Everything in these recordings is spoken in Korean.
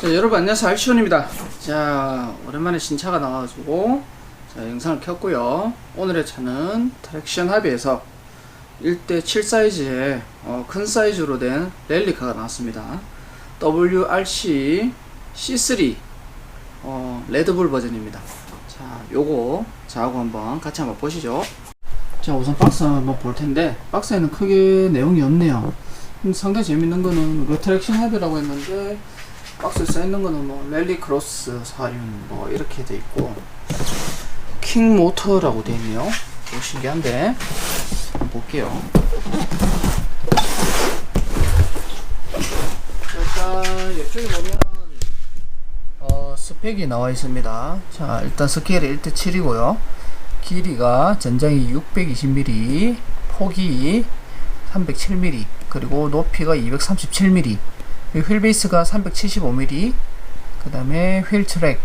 자, 여러분 안녕하세요. 알치원입니다. 자 오랜만에 신차가 나와가지고 자 영상을 켰고요. 오늘의 차는 트랙션 합의에서 1대7 사이즈의 어, 큰 사이즈로 된 랠리카가 나왔습니다. WRC C3 어, 레드불 버전입니다. 자 요거 자하고 한번 같이 한번 보시죠. 자 우선 박스 한번 볼 텐데 박스에는 크게 내용이 없네요. 음, 상당히 재밌는 거는 그 트랙션 합의라고 했는데 박스에 써있는 거는 뭐 랠리 크로스 사륜 뭐 이렇게 돼 있고 킹 모터라고 돼 있네요. 뭐 신기한데. 한번 볼게요. 자, 일단 이쪽에 보면 어, 스펙이 나와 있습니다. 자 일단 스케일이 1대7이고요. 길이가 전장이 620mm 폭이 307mm 그리고 높이가 237mm 휠 베이스가 375mm 그 다음에 휠 트랙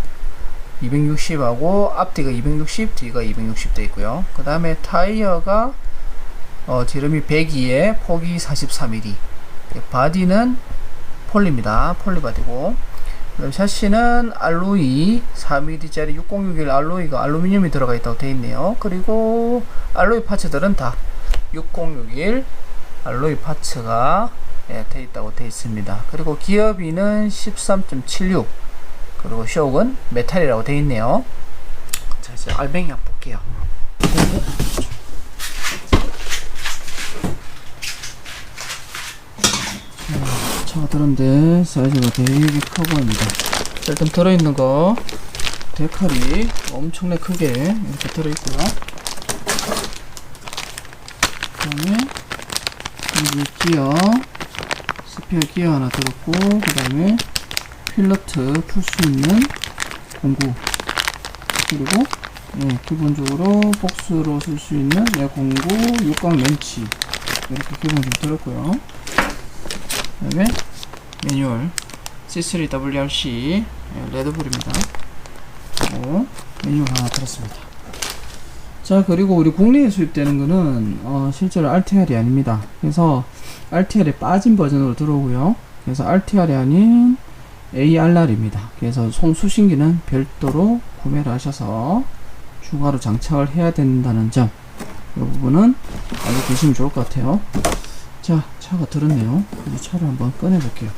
260하고 앞뒤가 260 뒤가 260 돼 있고요. 그 다음에 타이어가 어, 지름이 102에 폭이 44mm 바디는 폴리입니다. 폴리바디고. 샤시는 알로이 4mm짜리 6061 알로이가 알루미늄이 들어가 있다고 돼 있네요. 그리고 알로이 파츠들은 다 6061 알로이 파츠가 예, 돼 있다고 돼 있습니다. 그리고 기어비는 13.76 그리고 쇼크는 메탈이라고 돼 있네요. 자 이제 알맹이 한번 볼게요. 자, 차가 들었는데 사이즈가 되게 커 보입니다. 자, 일단 들어있는 거 데칼이 엄청나게 크게 이렇게 들어있고요. 그다음에 여기 기어 스피어 기어 하나 들었고 그 다음에 필러트 풀 수 있는 공구. 그리고 예, 기본적으로 복스로 쓸 수 있는 네, 공구 육각 렌치. 이렇게 기본적으로 들었고요. 그 다음에 매뉴얼. C3WRC 예, 레드불입니다. 매뉴얼 하나 들었습니다 자 그리고 우리 국내에 수입되는 거는 어, 실제로 RTR이 아닙니다. 그래서 RTR에 빠진 버전으로 들어오고요. 그래서 RTR이 아닌 ARR입니다. 그래서 송수신기는 별도로 구매를 하셔서 추가로 장착을 해야 된다는 점이 부분은 알고 계시면 좋을 것 같아요. 자 차가 들었네요. 이제 차를 한번 꺼내 볼게요.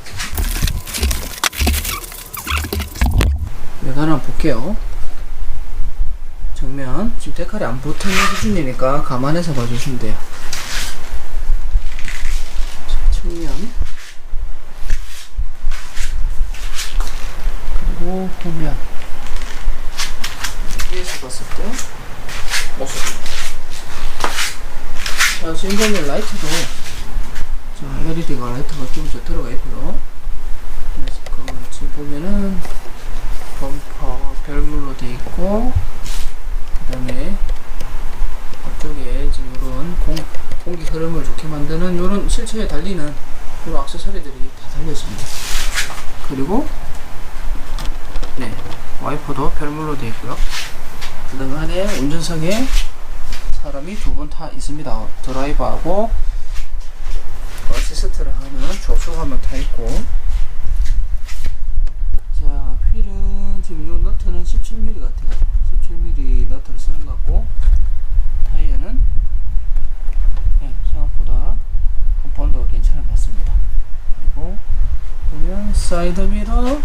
외관 한번 볼게요 정면 지금 데칼이 안 붙어있는 수준이니까 감안해서 봐주시면 돼요. 자, 측면. 그리고 후면. 위에서 봤을 때. 모습입니다 자 지금 보면 라이트도 자 LED가 라이트가 기본적으로 들어가 있고요 지금 보면은 범퍼 별물로 되어 있고 그 다음에 앞쪽에 지금 이런 공, 공기 흐름을 좋게 만드는 이런 실체에 달리는 이런 액세서리들이 다 달려있습니다. 그리고 네 와이퍼도 별물로 되어 있고요. 그 다음에 안에 운전석에 사람이 두분타 있습니다. 드라이버하고 어시스트를 하는 조수가 한명타 있고 자 휠은 지금 요 너트는 17mm 같아요 17mm 너트를 쓰는 것 같고 타이어는 네, 생각보다 컴파운드가 괜찮은 것 같습니다 그리고 보면 사이드 미러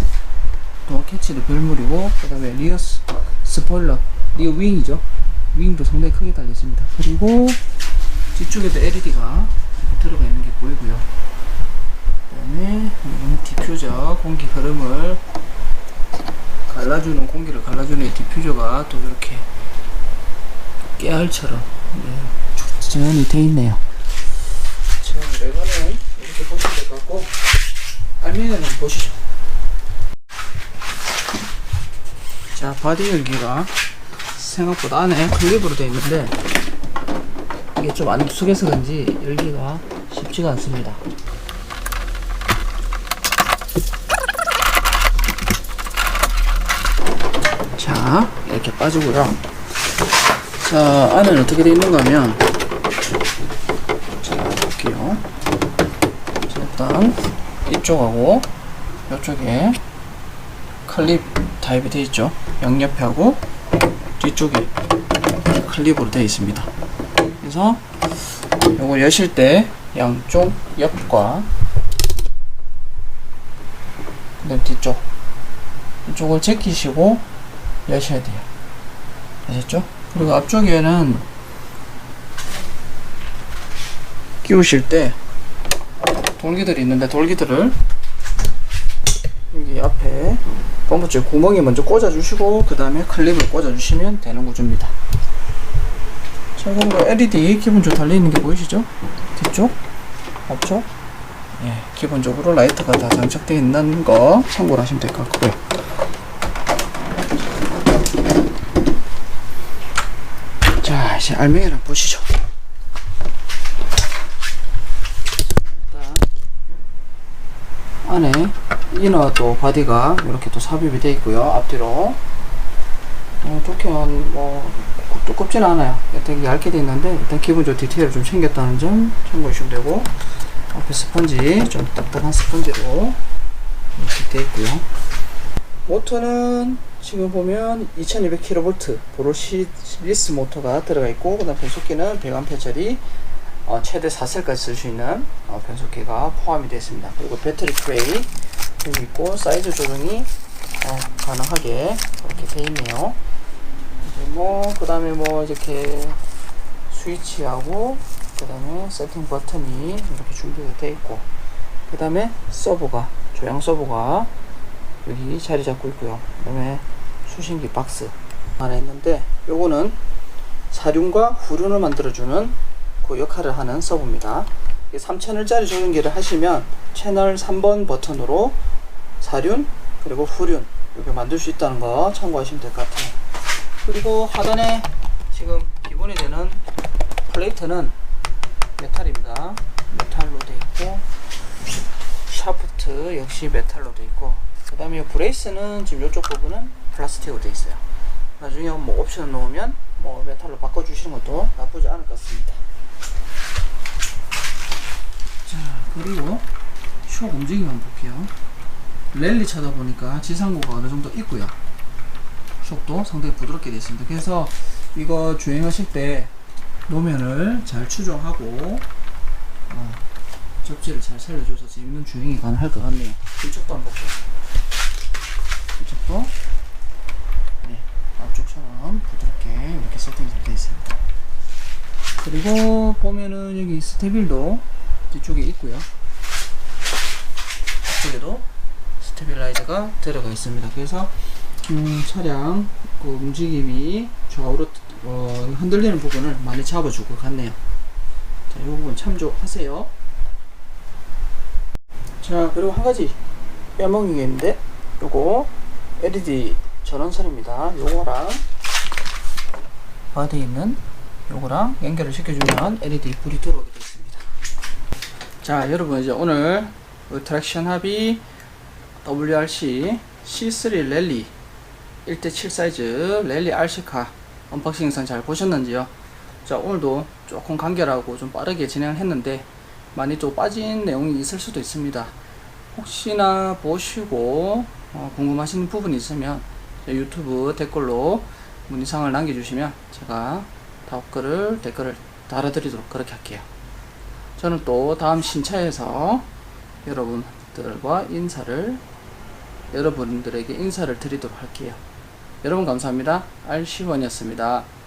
도 캐치도 별물이고 그 다음에 리어 스- 스포일러 리어 윙이죠. 윙도 상당히 크게 달렸습니다. 그리고 뒤쪽에도 LED가 들어가 있는 게 보이고요. 그 다음에 디퓨저 공기 흐름을 갈라주는 공기를 갈라주는 이 디퓨저가 또 이렇게 깨알처럼 네, 전이 돼 있네요. 자, 외관은 이렇게 보시면 될 것 같고 알맹이는 한번 보시죠. 자, 바디 열기가 생각보다 안에 클립으로 되어 있는데 이게 좀 안 숙여서 그런지 열기가 쉽지가 않습니다. 자 이렇게 빠지고요 자 안에는 어떻게 되어 있는가 하면 자 볼게요 자, 일단 이쪽하고 이쪽에 클립 타입이 되어 있죠. 양옆하고 뒤쪽에 클립으로 되어 있습니다. 그래서 요거 여실 때 양쪽 옆과 그다음 뒤쪽 이쪽을 제끼시고 여셔야 돼요. 아셨죠? 그리고 앞쪽에는 끼우실 때 돌기들이 있는데 돌기들을 여기 앞에 펌프 쪽 구멍에 먼저 꽂아주시고 그 다음에 클립을 꽂아주시면 되는 구조입니다. 자 그리고 LED 기본적으로 달려있는 게 보이시죠? 뒤쪽? 앞쪽? 예, 기본적으로 라이트가 다 장착되어 있는 거 참고를 하시면 될 것 같고요. 자 이제 알맹이를 보시죠. 일단 안에 이너 또 바디가 이렇게 또 삽입이 되어 있고요 앞뒤로. 어, 좋게는 뭐 두껍진 않아요. 되게 얇게 되어 있는데 일단 기본적으로 디테일을 좀 챙겼다는 점 참고해 주시면 되고 앞에 스펀지 좀 딱딱한 스펀지로 이렇게 되어 있고요. 모터는 지금 보면 2200kV 브로시리스 모터가 들어가 있고 그 다음 변속기는 100A짜리 어, 최대 4셀까지 쓸 수 있는 어, 변속기가 포함이 되어 있습니다. 그리고 배터리 트레이 여기 있고 사이즈 조정이 어, 가능하게 이렇게 되어 있네요. 뭐 그 다음에 뭐 이렇게 스위치하고 그 다음에 세팅 버튼이 이렇게 준비가 되어 있고 그 다음에 서버가 조향 서버가 여기 자리 잡고 있고요. 그 다음에 수신기 박스 하나 있는데 요거는 사륜과 후륜을 만들어주는 그 역할을 하는 서버입니다. 3채널짜리 조정기를 하시면 채널 3번 버튼으로 사륜 그리고 후륜 이렇게 만들 수 있다는 거 참고하시면 될 것 같아요. 그리고 하단에 지금 기본이 되는 플레이트는 메탈입니다. 메탈로 되어 있고 샤프트 역시 메탈로 되어 있고 그 다음에 브레이스는 지금 이쪽 부분은 플라스틱으로 되어 있어요. 나중에 뭐 옵션을 넣으면 뭐 메탈로 바꿔주시는 것도 나쁘지 않을 것 같습니다. 자 그리고 추억 움직임 한번 볼게요. 랠리 차다 보니까 지상고가 어느 정도 있고요. 속도 상당히 부드럽게 되어 있습니다. 그래서 이거 주행하실 때 노면을 잘 추종하고 어, 접지를 잘 살려줘서 재밌는 주행이 가능할 것 같네요. 이쪽도 한번 볼게요. 이쪽도 네, 앞쪽처럼 부드럽게 이렇게 세팅이 잘 되어 있습니다. 그리고 보면은 여기 스테빌도 뒤쪽에 있고요. 이쪽에도 스테빌라이저가 들어가 있습니다. 그래서 음, 차량 그 움직임이 좌우로 어, 흔들리는 부분을 많이 잡아줄 것 같네요. 자, 이 부분 참조하세요. 자, 그리고 한 가지 빼먹은 게 있는데, 요거 LED 전원선입니다. 요거랑 바디에 있는 요거랑 연결을 시켜주면 LED 불이 들어오게 되어 있습니다. 자, 여러분 이제 오늘 그 트랙션 합의 WRC C3 랠리 1대7 사이즈 랠리 RC카 언박싱 영상 잘 보셨는지요? 자 오늘도 조금 간결하고 좀 빠르게 진행을 했는데 많이 또 빠진 내용이 있을 수도 있습니다. 혹시나 보시고 어, 궁금하신 부분이 있으면 제 유튜브 댓글로 문의사항을 남겨주시면 제가 답글을 댓글을 달아드리도록 그렇게 할게요. 저는 또 다음 신차에서 여러분들과 인사를 여러분들에게 인사를 드리도록 할게요. 여러분 감사합니다. 알시원이었습니다.